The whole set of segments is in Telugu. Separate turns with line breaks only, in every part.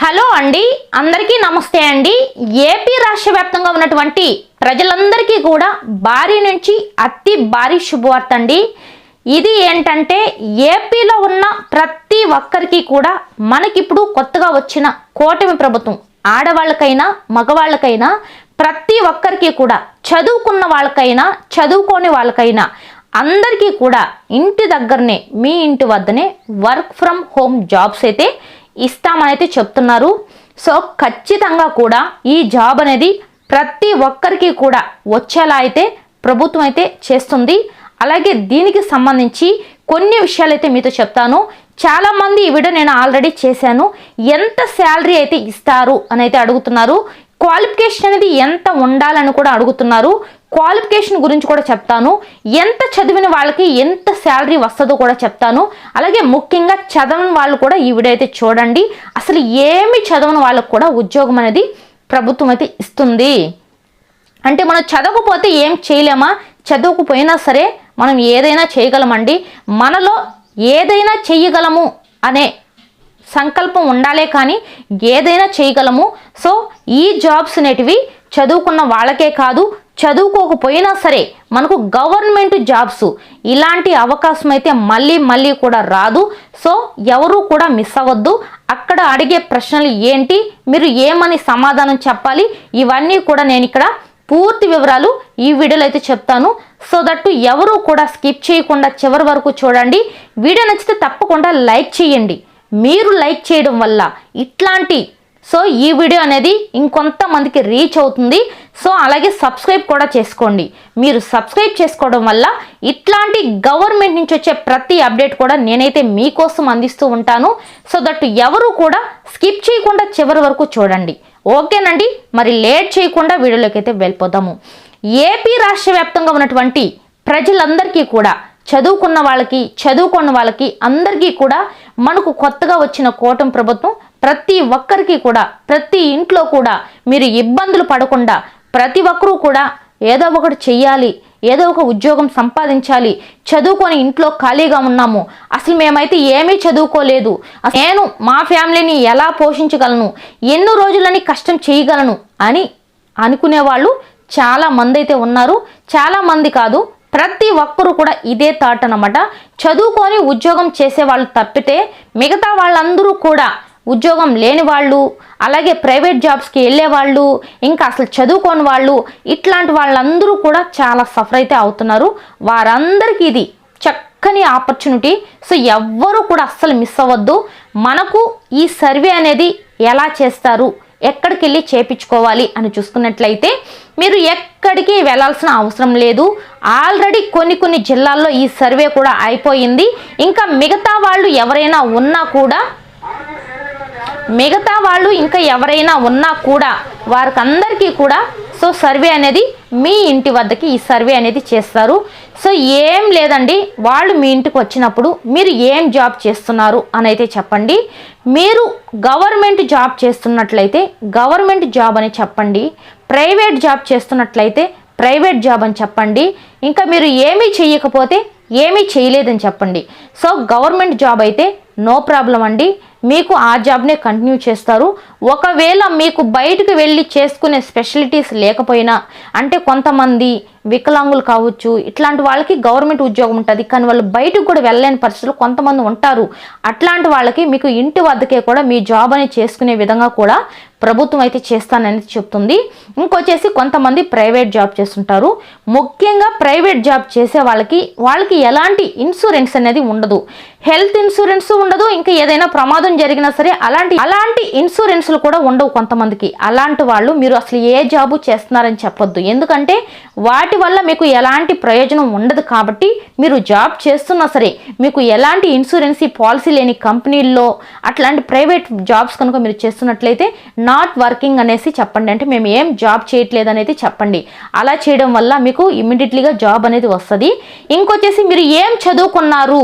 హలో అండి అందరికీ నమస్తే అండి. ఏపీ రాష్ట్ర వ్యాప్తంగా ఉన్నటువంటి ప్రజలందరికీ కూడా భారీ నుంచి అతి భారీ శుభవార్త అండి. ఇది ఏంటంటే ఏపీలో ఉన్న ప్రతి ఒక్కరికి కూడా మనకిప్పుడు కొత్తగా వచ్చిన కూటమి ప్రభుత్వం ఆడవాళ్ళకైనా మగవాళ్ళకైనా ప్రతి ఒక్కరికి కూడా చదువుకున్న వాళ్ళకైనా చదువుకోని వాళ్ళకైనా అందరికీ కూడా ఇంటి దగ్గరనే మీ ఇంటి వద్దనే వర్క్ ఫ్రమ్ హోమ్ జాబ్స్ అయితే ఇస్తామనైతే చెప్తున్నారు. సో ఖచ్చితంగా కూడా ఈ జాబ్ అనేది ప్రతి ఒక్కరికి కూడా వచ్చేలా అయితే ప్రభుత్వం అయితే చేస్తుంది. అలాగే దీనికి సంబంధించి కొన్ని విషయాలు అయితే మీతో చెప్తాను. చాలామంది ఈ వీడియో నేను ఆల్రెడీ చేశాను. ఎంత శాలరీ అయితే ఇస్తారు అని అయితే అడుగుతున్నారు. క్వాలిఫికేషన్ అనేది ఎంత ఉండాలని కూడా అడుగుతున్నారు. క్వాలిఫికేషన్ గురించి కూడా చెప్తాను. ఎంత చదివిన వాళ్ళకి ఎంత శాలరీ వస్తుందో కూడా చెప్తాను. అలాగే ముఖ్యంగా చదవని వాళ్ళు కూడా ఈ వీడియో అయితే చూడండి. అసలు ఏమి చదవని వాళ్ళకు కూడా ఉద్యోగం అనేది ప్రభుత్వం అయితే ఇస్తుంది. అంటే మనం చదవకపోతే ఏం చేయలేమా? చదవకపోయినా సరే మనం ఏదైనా చేయగలమండి. మనలో ఏదైనా చేయగలము అనే సంకల్పం ఉండాలే కానీ ఏదైనా చేయగలము. సో ఈ జాబ్స్ అనేటివి చదువుకున్న వాళ్ళకే కాదు చదువుకోకపోయినా సరే మనకు గవర్నమెంట్ జాబ్స్ ఇలాంటి అవకాశం అయితే మళ్ళీ మళ్ళీ కూడా రాదు. సో ఎవరు కూడా మిస్ అవ్వద్దు. అక్కడ అడిగే ప్రశ్నలు ఏంటి? మీరు ఏమని సమాధానం చెప్పాలి? ఇవన్నీ కూడా నేను ఇక్కడ పూర్తి వివరాలు ఈ వీడియోలో అయితే చెప్తాను. సో దట్టు ఎవరు కూడా స్కిప్ చేయకుండా చివరి వరకు చూడండి. వీడియో నచ్చితే తప్పకుండా లైక్ చేయండి. మీరు లైక్ చేయడం వల్ల ఇట్లాంటి సో ఈ వీడియో అనేది ఇంకొంతమందికి రీచ్ అవుతుంది. సో అలాగే సబ్స్క్రైబ్ కూడా చేసుకోండి. మీరు సబ్స్క్రైబ్ చేసుకోవడం వల్ల ఇట్లాంటి గవర్నమెంట్ నుంచి వచ్చే ప్రతి అప్డేట్ కూడా నేనైతే మీకోసం అందిస్తూ ఉంటాను. సో దట్ ఎవరు కూడా స్కిప్ చేయకుండా చివరి వరకు చూడండి. ఓకేనండి? మరి లేట్ చేయకుండా వీడియోలోకి అయితే వెళ్ళిపోదాము. ఏపీ రాష్ట్ర వ్యాప్తంగా ఉన్నటువంటి ప్రజలందరికీ కూడా చదువుకున్న వాళ్ళకి చదువుకున్న వాళ్ళకి అందరికీ కూడా మనకు కొత్తగా వచ్చిన కూటమి ప్రభుత్వం ప్రతి ఒక్కరికి కూడా ప్రతి ఇంట్లో కూడా మీరు ఇబ్బందులు పడకుండా ప్రతి ఒక్కరూ కూడా ఏదో ఒకటి చెయ్యాలి ఏదో ఒక ఉద్యోగం సంపాదించాలి చదువుకొని ఇంట్లో ఖాళీగా ఉన్నాము. అసలు మేమైతే ఏమీ చదువుకోలేదు. నేను మా ఫ్యామిలీని ఎలా పోషించగలను ఎన్నో రోజులని కష్టం చేయగలను అని అనుకునే వాళ్ళు చాలా మంది అయితే ఉన్నారు. చాలా మంది కాదు ప్రతి ఒక్కరు కూడా ఇదే థాట్ అన్నమాట. చదువుకొని ఉద్యోగం చేసే వాళ్ళు తప్పితే మిగతా వాళ్ళందరూ కూడా ఉద్యోగం లేని వాళ్ళు అలాగే ప్రైవేట్ జాబ్స్కి వెళ్ళే వాళ్ళు ఇంకా అసలు చదువుకోని వాళ్ళు ఇట్లాంటి వాళ్ళందరూ కూడా చాలా సఫర్ అయితే అవుతున్నారు. వారందరికీ ఇది చక్కని ఆపర్చునిటీ. సో ఎవ్వరూ కూడా అస్సలు మిస్ అవ్వద్దు. మనకు ఈ సర్వే అనేది ఎలా చేస్తారు ఎక్కడికి వెళ్ళి చేపించుకోవాలి అని చూసుకున్నట్లయితే మీరు ఎక్కడికి వెళ్ళాల్సిన అవసరం లేదు. ఆల్రెడీ కొన్ని కొన్ని జిల్లాల్లో ఈ సర్వే కూడా అయిపోయింది. ఇంకా మిగతా వాళ్ళు ఎవరైనా ఉన్నా కూడా మిగతా వాళ్ళు ఇంకా ఎవరైనా ఉన్నా కూడా వారికి అందరికీ కూడా సో సర్వే అనేది మీ ఇంటి వద్దకి ఈ సర్వే అనేది చేస్తారు. సో ఏం లేదండి వాళ్ళు మీ ఇంటికి వచ్చినప్పుడు మీరు ఏం జాబ్ చేస్తున్నారు అని అయితే చెప్పండి. మీరు గవర్నమెంట్ జాబ్ చేస్తున్నట్లయితే గవర్నమెంట్ జాబ్ అని చెప్పండి. ప్రైవేట్ జాబ్ చేస్తున్నట్లయితే ప్రైవేట్ జాబ్ అని చెప్పండి. ఇంకా మీరు ఏమీ చేయకపోతే ఏమీ చేయలేదని చెప్పండి. సో గవర్నమెంట్ జాబ్ అయితే నో ప్రాబ్లం అండి. మీకు ఆ జాబ్నే కంటిన్యూ చేస్తారు. ఒకవేళ మీకు బయటకు వెళ్ళి చేసుకునే స్పెషలిటీస్ లేకపోయినా అంటే కొంతమంది వికలాంగులు కావచ్చు ఇట్లాంటి వాళ్ళకి గవర్నమెంట్ ఉద్యోగం ఉంటుంది. కానీ వాళ్ళు బయటకు కూడా వెళ్ళలేని పరిస్థితులు కొంతమంది ఉంటారు. అట్లాంటి వాళ్ళకి మీకు ఇంటి వద్దకే కూడా మీ జాబ్ అనేది చేసుకునే విధంగా కూడా ప్రభుత్వం అయితే చేస్తానని చెప్తుంది. ఇంకొచ్చేసి కొంతమంది ప్రైవేట్ జాబ్ చేస్తుంటారు. ముఖ్యంగా ప్రైవేట్ జాబ్ చేసే వాళ్ళకి వాళ్ళకి ఎలాంటి ఇన్సూరెన్స్ అనేది ఉండదు. హెల్త్ ఇన్సూరెన్స్ ఉండదు ఇంకా ఏదైనా ప్రమాదం జరిగినా సరే అలాంటి అలాంటి ఇన్సూరెన్స్లు కూడా ఉండవు కొంతమందికి. అలాంటి వాళ్ళు మీరు అసలు ఏ జాబు చేస్తున్నారని చెప్పొద్దు. ఎందుకంటే వాటి వాటి వల్ల మీకు ఎలాంటి ప్రయోజనం ఉండదు కాబట్టి మీరు జాబ్ చేస్తున్నా సరే మీకు ఎలాంటి ఇన్సూరెన్సీ పాలసీ లేని కంపెనీల్లో అట్లాంటి ప్రైవేట్ జాబ్స్ కనుక మీరు చేస్తున్నట్లయితే నాట్ వర్కింగ్ అనేసి చెప్పండి. అంటే మేము ఏం జాబ్ చేయట్లేదు అనేది చెప్పండి. అలా చేయడం వల్ల మీకు ఇమ్మీడియట్లీగా జాబ్ అనేది వస్తుంది. ఇంకొచ్చేసి మీరు ఏం చదువుకున్నారు?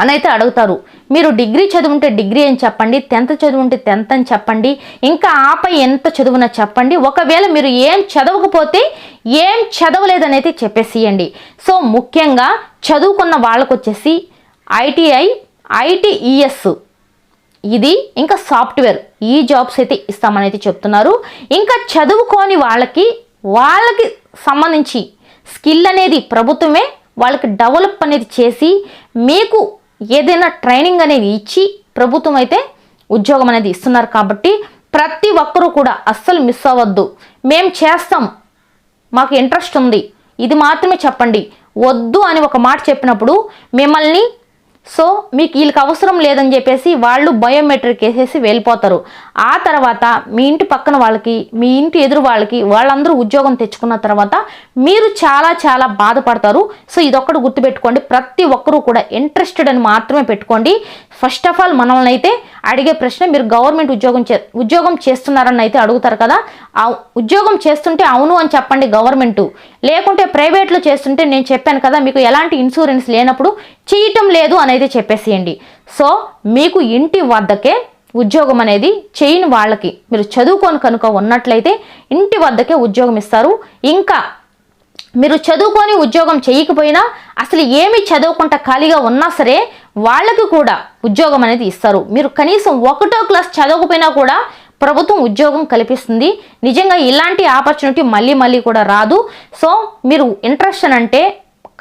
అని అయితే అడుగుతారు. మీరు డిగ్రీ చదువుంటే డిగ్రీ అని చెప్పండి టెన్త్ చదువుంటే టెన్త్ అని చెప్పండి ఇంకా ఆపై ఎంత చదువునా చెప్పండి ఒకవేళ మీరు ఏం చదవకపోతే ఏం చదవలేదనైతే అయితే చెప్పేసియండి. సో ముఖ్యంగా చదువుకున్న వాళ్ళకు వచ్చేసి ఐటీఐ ఐటీఈఎస్ ఇది ఇంకా సాఫ్ట్వేర్ ఈ జాబ్స్ అయితే ఇస్తామని అయితే చెప్తున్నారు. ఇంకా చదువుకోని వాళ్ళకి వాళ్ళకి సంబంధించి స్కిల్ అనేది ప్రభుత్వమే వాళ్ళకి డెవలప్ అనేది చేసి మీకు ఏదైనా ట్రైనింగ్ అనేది ఇచ్చి ప్రభుత్వం అయితే ఉద్యోగం అనేది ఇస్తున్నారు కాబట్టి ప్రతి ఒక్కరూ కూడా అస్సలు మిస్ అవ్వద్దు. మేము చేస్తాం. మాకు ఇంట్రెస్ట్ ఉంది. ఇది మాత్రమే చెప్పండి. వద్దు అని ఒక మాట చెప్పినప్పుడు మిమ్మల్ని సో మీకు వీళ్ళకి అవసరం లేదని చెప్పేసి వాళ్ళు బయోమెట్రిక్ వేసేసి వెళ్ళిపోతారు. ఆ తర్వాత మీ ఇంటి పక్కన వాళ్ళకి మీ ఇంటి ఎదురు వాళ్ళకి వాళ్ళందరూ ఉద్యోగం తెచ్చుకున్న తర్వాత మీరు చాలా చాలా బాధపడతారు. సో ఇదొక్కటి గుర్తుపెట్టుకోండి. ప్రతి ఒక్కరూ కూడా ఇంట్రెస్టెడ్ అని మాత్రమే పెట్టుకోండి. ఫస్ట్ ఆఫ్ ఆల్ మనల్ని అయితే అడిగే ప్రశ్న మీరు గవర్నమెంట్ ఉద్యోగం చే ఉద్యోగం చేస్తున్నారని అయితే అడుగుతారు కదా. ఆ ఉద్యోగం చేస్తుంటే అవును అని చెప్పండి గవర్నమెంట్. లేకుంటే ప్రైవేట్లో చేస్తుంటే నేను చెప్పాను కదా మీకు ఎలాంటి ఇన్సూరెన్స్ లేనప్పుడు చేయటం లేదు అని అయితే చెప్పేసేయండి. సో మీకు ఇంటి వద్దకే ఉద్యోగం అనేది చేయని వాళ్ళకి మీరు చదువుకొని కనుక ఉన్నట్లయితే ఇంటి వద్దకే ఉద్యోగం ఇస్తారు. ఇంకా మీరు చదువుకొని ఉద్యోగం చేయకపోయినా అసలు ఏమి చదువుకుంటా ఖాళీగా ఉన్నా సరే వాళ్ళకి కూడా ఉద్యోగం అనేది ఇస్తారు. మీరు కనీసం ఒకటో క్లాస్ చదవకపోయినా కూడా ప్రభుత్వం ఉద్యోగం కల్పిస్తుంది. నిజంగా ఇలాంటి ఆపర్చునిటీ మళ్ళీ మళ్ళీ కూడా రాదు. సో మీరు ఇంట్రెస్ట్ అని అంటే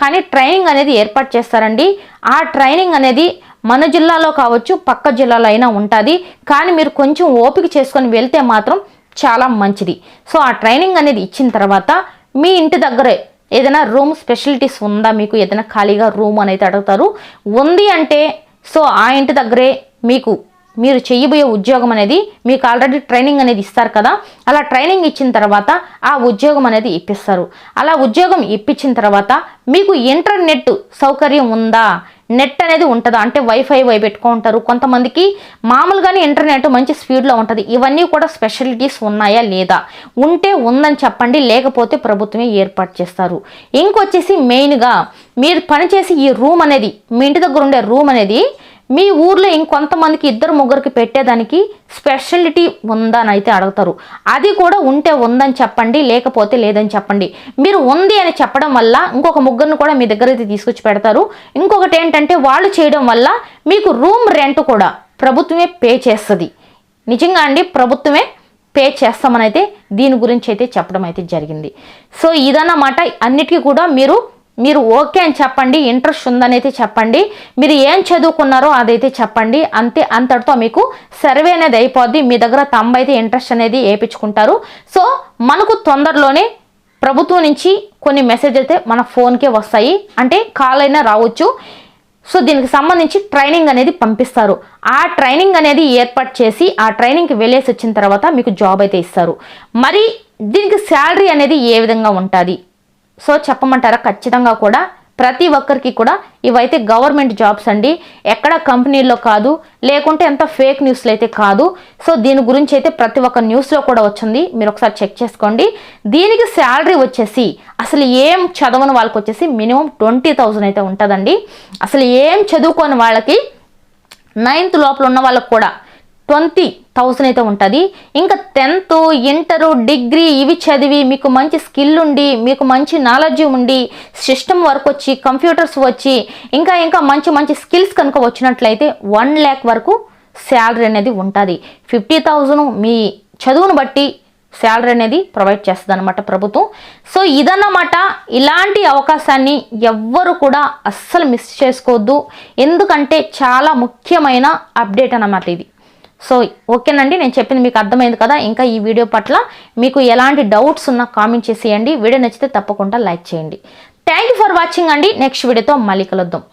కానీ ట్రైనింగ్ అనేది ఏర్పాటు చేస్తారండి. ఆ ట్రైనింగ్ అనేది మన జిల్లాలో కావచ్చు పక్క జిల్లాలో అయినా ఉంటుంది. కానీ మీరు కొంచెం ఓపిక చేసుకొని వెళ్తే మాత్రం చాలా మంచిది. సో ఆ ట్రైనింగ్ అనేది ఇచ్చిన తర్వాత మీ ఇంటి దగ్గరే ఏదైనా రూమ్ స్పెషలిటీస్ ఉందా మీకు? ఏదైనా ఖాళీగా రూమ్ అనేది అడుగుతారు. ఉంది అంటే సో ఆ ఇంటి దగ్గరే మీకు మీరు చేయబోయే ఉద్యోగం అనేది మీకు ఆల్రెడీ ట్రైనింగ్ అనేది ఇస్తారు కదా. అలా ట్రైనింగ్ ఇచ్చిన తర్వాత ఆ ఉద్యోగం అనేది ఇప్పిస్తారు. అలా ఉద్యోగం ఇప్పించిన తర్వాత మీకు ఇంటర్నెట్ సౌకర్యం ఉందా? నెట్ అనేది ఉంటుందా? అంటే వైఫై వై పెట్టుకుంటారు. కొంతమందికి మామూలుగానే ఇంటర్నెట్ మంచి స్పీడ్లో ఉంటుంది. ఇవన్నీ కూడా స్పెషాలిటీస్ ఉన్నాయా లేదా? ఉంటే ఉందని చెప్పండి. లేకపోతే ప్రభుత్వమే ఏర్పాటు చేస్తారు. ఇంకొచ్చేసి మెయిన్గా మీరు పనిచేసి ఈ రూమ్ అనేది మీ ఇంటి దగ్గర ఉండే రూమ్ అనేది మీ ఊర్లో ఇంకొంతమందికి ఇద్దరు ముగ్గురికి పెట్టేదానికి స్పెషాలిటీ ఉందా అని అయితే అడుగుతారు. అది కూడా ఉంటే ఉందని చెప్పండి లేకపోతే లేదని చెప్పండి. మీరు ఉంది అని చెప్పడం వల్ల ఇంకొక ముగ్గురిని కూడా మీ దగ్గర అయితే తీసుకొచ్చి పెడతారు. ఇంకొకటి ఏంటంటే వాళ్ళు చేయడం వల్ల మీకు రూమ్ రెంట్ కూడా ప్రభుత్వమే పే చేస్తుంది. నిజంగా అండి ప్రభుత్వమే పే చేస్తామని అయితే దీని గురించి అయితే చెప్పడం అయితే జరిగింది. సో ఇదన్నమాట. అన్నిటికీ కూడా మీరు మీరు ఓకే అని చెప్పండి ఇంట్రెస్ట్ ఉందనైతే చెప్పండి మీరు ఏం చదువుకున్నారో అదైతే చెప్పండి అంతే అంతటితో మీకు సర్వే అనేది అయిపోద్ది మీ దగ్గర తమ్మ అయితే ఇంట్రెస్ట్ అనేది వేయించుకుంటారు సో మనకు తొందరలోనే ప్రభుత్వం నుంచి కొన్ని మెసేజ్ అయితే మన ఫోన్కే వస్తాయి అంటే కాల్ అయినా రావచ్చు. సో దీనికి సంబంధించి ట్రైనింగ్ అనేది పంపిస్తారు. ఆ ట్రైనింగ్ అనేది ఏర్పాటు చేసి ఆ ట్రైనింగ్కి వెళ్ళేసి వచ్చిన తర్వాత మీకు జాబ్ అయితే ఇస్తారు. మరి దీనికి శాలరీ అనేది ఏ విధంగా ఉంటుంది? సో చెప్పమంటారా? ఖచ్చితంగా కూడా ప్రతి ఒక్కరికి కూడా ఇవైతే గవర్నమెంట్ జాబ్స్ అండి. ఎక్కడ కంపెనీల్లో కాదు లేకుంటే ఎంత ఫేక్ న్యూస్లు అయితే కాదు. సో దీని గురించి అయితే ప్రతి ఒక్క న్యూస్లో కూడా వచ్చింది. మీరు ఒకసారి చెక్ చేసుకోండి. దీనికి శాలరీ వచ్చేసి అసలు ఏం చదవని వాళ్ళకి వచ్చేసి మినిమం ట్వంటీ థౌజండ్ అయితే ఉంటుందండి. అసలు ఏం చదువుకోని వాళ్ళకి నైన్త్ లోపల ఉన్న వాళ్ళకి కూడా ట్వంటీ థౌసండ్ అయితే ఉంటుంది. ఇంకా టెన్త్ ఇంటరు డిగ్రీ ఇవి చదివి మీకు మంచి స్కిల్ ఉండి మీకు మంచి నాలెడ్జ్ ఉండి సిస్టమ్ వర్క్ వచ్చి కంప్యూటర్స్ వచ్చి ఇంకా ఇంకా మంచి మంచి స్కిల్స్ కనుక వచ్చినట్లయితే వన్ ల్యాక్ వరకు శాలరీ అనేది ఉంటుంది. ఫిఫ్టీ థౌజండ్ మీ చదువును బట్టి శాలరీ అనేది ప్రొవైడ్ చేస్తుంది అనమాట ప్రభుత్వం. సో ఇదన్నమాట ఇలాంటి అవకాశాన్ని ఎవ్వరు కూడా అస్సలు మిస్ చేసుకోవద్దు. ఎందుకంటే చాలా ముఖ్యమైన అప్డేట్ అన్నమాట ఇది. సో ఓకేనండి నేను చెప్పింది మీకు అర్థమైంది కదా. ఇంకా ఈ వీడియో పట్ల మీకు ఎలాంటి డౌట్స్ ఉన్నా కామెంట్ చేసేయండి. వీడియో నచ్చితే తప్పకుండా లైక్ చేయండి. థ్యాంక్ యూ ఫర్ వాచింగ్ అండి. నెక్స్ట్ వీడియోతో మళ్ళీ కలుద్దాం.